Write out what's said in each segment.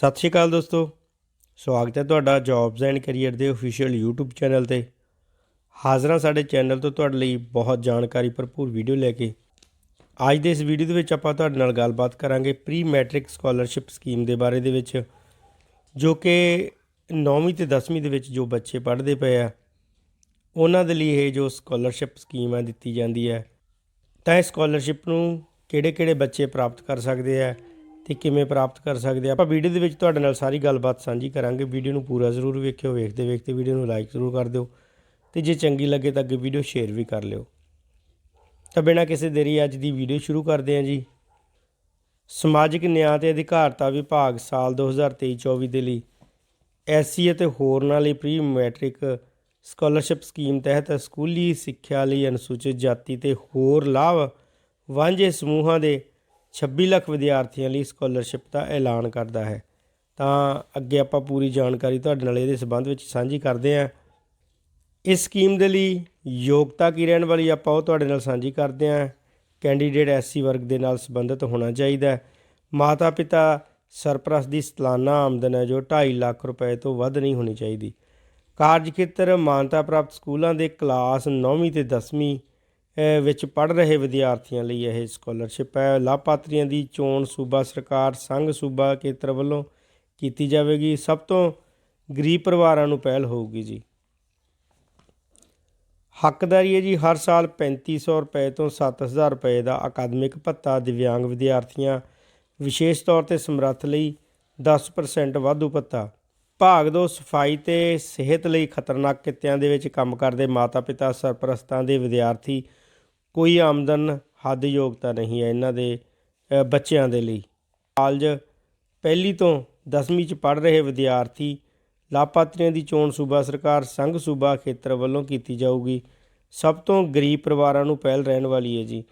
ਸਤਿ ਸ਼੍ਰੀ ਅਕਾਲ ਦੋਸਤੋ। ਸਵਾਗਤ ਹੈ ਤੁਹਾਡਾ ਜੌਬਸ ਐਂਡ ਕੈਰੀਅਰ ਦੇ ਅਫੀਸ਼ੀਅਲ YouTube ਚੈਨਲ ਤੇ। ਹਾਜ਼ਰਾਂ ਸਾਡੇ ਚੈਨਲ ਤੋਂ ਤੁਹਾਡੇ ਲਈ ਬਹੁਤ ਜਾਣਕਾਰੀ ਭਰਪੂਰ ਵੀਡੀਓ ਲੈ ਕੇ। ਅੱਜ ਦੇ ਇਸ ਵੀਡੀਓ ਦੇ ਵਿੱਚ ਆਪਾਂ ਤੁਹਾਡੇ ਨਾਲ ਗੱਲਬਾਤ ਕਰਾਂਗੇ ਪ੍ਰੀ ਮੈਟ੍ਰਿਕ ਸਕਾਲਰਸ਼ਿਪ ਸਕੀਮ ਦੇ ਬਾਰੇ ਦੇ ਵਿੱਚ, ਜੋ ਕਿ 9ਵੀਂ ਤੇ 10ਵੀਂ ਦੇ ਵਿੱਚ ਜੋ ਬੱਚੇ ਪੜ੍ਹਦੇ ਪਏ ਆ, ਉਹਨਾਂ ਦੇ ਲਈ ਇਹ ਜੋ ਸਕਾਲਰਸ਼ਿਪ ਸਕੀਮ ਹੈ ਦਿੱਤੀ ਜਾਂਦੀ ਹੈ। ਤਾਂ ਇਹ ਸਕਾਲਰਸ਼ਿਪ ਨੂੰ ਕਿਹੜੇ-ਕਿਹੜੇ ਬੱਚੇ ਪ੍ਰਾਪਤ ਕਰ ਸਕਦੇ ਆ ਤੇ ਕਿਵੇਂ ਪ੍ਰਾਪਤ ਕਰ ਸਕਦੇ ਆ। ਆਪਾਂ ਵੀਡੀਓ ਦੇ ਵਿੱਚ ਤੁਹਾਡੇ ਨਾਲ ਸਾਰੀ ਗੱਲਬਾਤ ਸਾਂਝੀ ਕਰਾਂਗੇ। ਵੀਡੀਓ ਨੂੰ ਪੂਰਾ ਜ਼ਰੂਰ ਵੇਖਿਓ, ਵੇਖਦੇ ਵੇਖਦੇ ਵੀਡੀਓ ਨੂੰ ਲਾਈਕ ਜ਼ਰੂਰ ਕਰ ਦਿਓ ਤੇ ਜੇ ਚੰਗੀ ਲੱਗੇ ਤਾਂ ਅੱਗੇ ਵੀਡੀਓ ਸ਼ੇਅਰ ਵੀ ਕਰ ਲਿਓ। ਤਾਂ ਬਿਨਾਂ ਕਿਸੇ ਦੇਰੀ ਅੱਜ ਦੀ ਵੀਡੀਓ ਸ਼ੁਰੂ ਕਰਦੇ ਹਾਂ ਜੀ। ਸਮਾਜਿਕ ਨਿਆਂ ਤੇ ਅਧਿਕਾਰਤਾ ਵਿਭਾਗ ਸਾਲ 2023-24 ਦੇ ਲਈ ਐਸਸੀ ਅਤੇ ਹੋਰਨਾਂ ਲਈ ਪ੍ਰੀ ਮੈਟ੍ਰਿਕ ਸਕਾਲਰਸ਼ਿਪ ਸਕੀਮ ਤਹਿਤ ਸਕੂਲੀ ਸਿੱਖਿਆ ਲਈ ਅਨੁਸੂਚਿਤ ਜਾਤੀ ਤੇ ਹੋਰ ਲਾਭ ਵਾਂਝੇ ਸਮੂਹਾਂ ਦੇ 26 ਲੱਖ ਵਿਦਿਆਰਥੀਆਂ ਲਈ ਸਕਾਲਰਸ਼ਿਪ ਦਾ ਐਲਾਨ ਕਰਦਾ ਹੈ। ਤਾਂ ਅੱਗੇ ਆਪਾਂ ਪੂਰੀ ਜਾਣਕਾਰੀ ਤੁਹਾਡੇ ਨਾਲ ਇਹਦੇ ਸੰਬੰਧ ਵਿੱਚ ਸਾਂਝੀ ਕਰਦੇ ਹਾਂ। ਇਸ ਸਕੀਮ ਦੇ ਲਈ ਯੋਗਤਾ ਕੀ ਰਹਿਣ ਵਾਲੀ ਆਪਾਂ ਉਹ ਤੁਹਾਡੇ ਨਾਲ ਸਾਂਝੀ ਕਰਦੇ ਹਾਂ। ਕੈਂਡੀਡੇਟ ਐਸਸੀ ਵਰਗ ਦੇ ਨਾਲ ਸੰਬੰਧਿਤ ਹੋਣਾ ਚਾਹੀਦਾ ਮਾਤਾ ਪਿਤਾ ਸਰਪ੍ਰਸਤ ਦੀ ਸਾਲਾਨਾ ਆਮਦਨ ਹੈ ਜੋ 2.5 ਲੱਖ ਰੁਪਏ ਤੋਂ ਵੱਧ ਨਹੀਂ ਹੋਣੀ ਚਾਹੀਦੀ। ਕਾਰਜ ਖੇਤਰ ਮਾਨਤਾ ਪ੍ਰਾਪਤ ਸਕੂਲਾਂ ਦੇ ਕਲਾਸ 9ਵੀਂ ਤੇ 10ਵੀਂ ਵਿੱਚ ਪੜ੍ਹ ਰਹੇ ਵਿਦਿਆਰਥੀਆਂ ਲਈ ਇਹ ਸਕਾਲਰਸ਼ਿਪ ਹੈ। ਲਾਭਪਾਤਰੀਆਂ ਦੀ ਚੋਣ ਸੂਬਾ ਸਰਕਾਰ ਸੰਘ ਸੂਬਾ ਖੇਤਰ ਵੱਲੋਂ ਕੀਤੀ ਜਾਵੇਗੀ। ਸਭ ਤੋਂ ਗਰੀਬ ਪਰਿਵਾਰਾਂ ਨੂੰ ਪਹਿਲ ਹੋਊਗੀ ਜੀ। ਹੱਕਦਾਰੀ ਹੈ ਜੀ, ਹਰ ਸਾਲ 3500 ਰੁਪਏ ਤੋਂ 7000 ਰੁਪਏ ਦਾ ਅਕਾਦਮਿਕ ਭੱਤਾ ਦਿਵਿਆਂਗ ਵਿਦਿਆਰਥੀਆਂ, ਵਿਸ਼ੇਸ਼ ਤੌਰ ਤੇ ਸਮਰੱਥ ਲਈ 10% ਵਾਧੂ ਭੱਤਾ। ਭਾਗ ਦੋ, ਸਫ਼ਾਈ ਤੇ ਸਿਹਤ ਲਈ ਖਤਰਨਾਕ ਕਿੱਤਿਆਂ ਦੇ ਵਿੱਚ ਕੰਮ ਕਰਦੇ ਮਾਤਾ-ਪਿਤਾ ਸਰਪ੍ਰਸਤਾਂ ਦੇ ਵਿਦਿਆਰਥੀ, ਕੋਈ ਆਮਦਨ ਹੱਦ ਯੋਗਤਾ ਨਹੀਂ ਹੈ ਇਹਨਾਂ ਦੇ ਬੱਚਿਆਂ ਦੇ ਲਈ। ਕਾਲਜ ਪਹਿਲੀ ਤੋਂ 10ਵੀਂ ਚ ਪੜ੍ਹ ਰਹੇ ਵਿਦਿਆਰਥੀ ਲਾਭਪਾਤਰੀਆਂ ਦੀ ਚੋਣ ਸੂਬਾ ਸਰਕਾਰ ਸੰਘ ਸੂਬਾ ਖੇਤਰ ਵੱਲੋਂ ਕੀਤੀ ਜਾਊਗੀ। ਸਭ ਤੋਂ ਗਰੀਬ ਪਰਿਵਾਰਾਂ ਨੂੰ ਪਹਿਲ ਰਹਿਣ ਵਾਲੀ ਹੈ ਜੀ।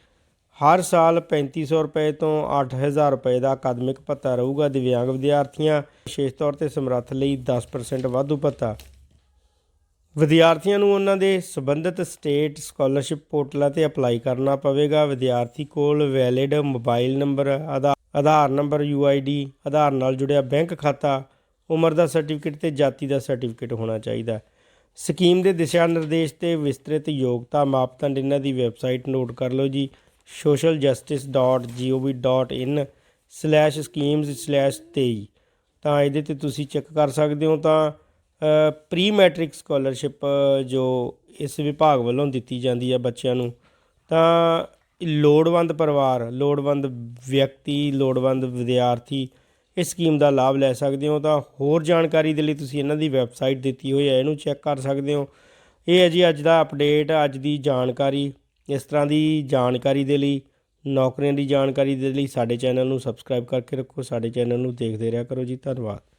ਹਰ ਸਾਲ 3500 ਰੁਪਏ ਤੋਂ 8000 ਰੁਪਏ ਦਾ ਅਕਾਦਮਿਕ ਭੱਤਾ ਰਹੂਗਾ। ਦਿਵਿਆਂਗ ਵਿਦਿਆਰਥੀਆਂ, ਵਿਸ਼ੇਸ਼ ਤੌਰ ਤੇ ਸਮਰੱਥ ਲਈ 10% ਵਾਧੂ ਭੱਤਾ। ਵਿਦਿਆਰਥੀਆਂ ਨੂੰ ਉਹਨਾਂ ਦੇ ਸੰਬੰਧਿਤ ਸਟੇਟ ਸਕਾਲਰਸ਼ਿਪ ਪੋਰਟਲਾਂ ਤੇ ਅਪਲਾਈ ਕਰਨਾ ਪਵੇਗਾ। ਵਿਦਿਆਰਥੀ ਕੋਲ ਵੈਲਿਡ ਮੋਬਾਈਲ ਨੰਬਰ, ਆਧਾ- ਆਧਾਰ ਨੰਬਰ ਯੂਆਈਡੀ ਆਧਾਰ ਨਾਲ ਜੁੜਿਆ ਬੈਂਕ ਖਾਤਾ, ਉਮਰ ਦਾ ਸਰਟੀਫਿਕੇਟ ਤੇ ਜਾਤੀ ਦਾ ਸਰਟੀਫਿਕੇਟ ਹੋਣਾ ਚਾਹੀਦਾ। ਸਕੀਮ ਦੇ ਦਿਸ਼ਾ ਨਿਰਦੇਸ਼ ਤੇ ਵਿਸਤ੍ਰਿਤ ਯੋਗਤਾ ਮਾਪਦੰਡ ਇਹਨਾਂ ਦੀ ਵੈਬਸਾਈਟ ਨੋਟ ਕਰ ਲਓ ਜੀ। socialjustice.gov.in/schemes/23 ਤਾਂ ਇਹਦੇ ਤੇ ਤੁਸੀਂ ਚੈੱਕ ਕਰ ਸਕਦੇ ਹੋ ਤਾਂ ਪ੍ਰੀ ਮੈਟ੍ਰਿਕ ਸਕਾਲਰਸ਼ਿਪ ਜੋ ਇਸ ਵਿਭਾਗ ਵੱਲੋਂ ਦਿੱਤੀ ਜਾਂਦੀ ਹੈ ਬੱਚਿਆਂ ਨੂੰ, ਤਾਂ ਲੋੜਵੰਦ ਪਰਿਵਾਰ, ਲੋੜਵੰਦ ਵਿਅਕਤੀ, ਲੋੜਵੰਦ ਵਿਦਿਆਰਥੀ ਇਸ ਸਕੀਮ ਦਾ ਲਾਭ ਲੈ ਸਕਦੇ ਹੋ ਤਾਂ ਹੋਰ ਜਾਣਕਾਰੀ ਦੇ ਲਈ ਤੁਸੀਂ ਇਹਨਾਂ ਦੀ ਵੈਬਸਾਈਟ ਦਿੱਤੀ ਹੋਈ ਹੈ, ਇਹਨੂੰ ਚੈੱਕ ਕਰ ਸਕਦੇ ਹੋ। ਇਹ ਹੈ ਜੀ ਅੱਜ ਦਾ ਅਪਡੇਟ ਅੱਜ ਦੀ ਜਾਣਕਾਰੀ। ਇਸ ਤਰ੍ਹਾਂ ਦੀ ਜਾਣਕਾਰੀ ਦੇ ਲਈ, ਨੌਕਰੀਆਂ ਦੀ ਜਾਣਕਾਰੀ ਦੇ ਲਈ ਸਾਡੇ ਚੈਨਲ ਨੂੰ ਸਬਸਕ੍ਰਾਈਬ ਕਰਕੇ ਰੱਖੋ, ਸਾਡੇ ਚੈਨਲ ਨੂੰ ਦੇਖਦੇ ਰਿਹਾ ਕਰੋ ਜੀ, ਧੰਨਵਾਦ।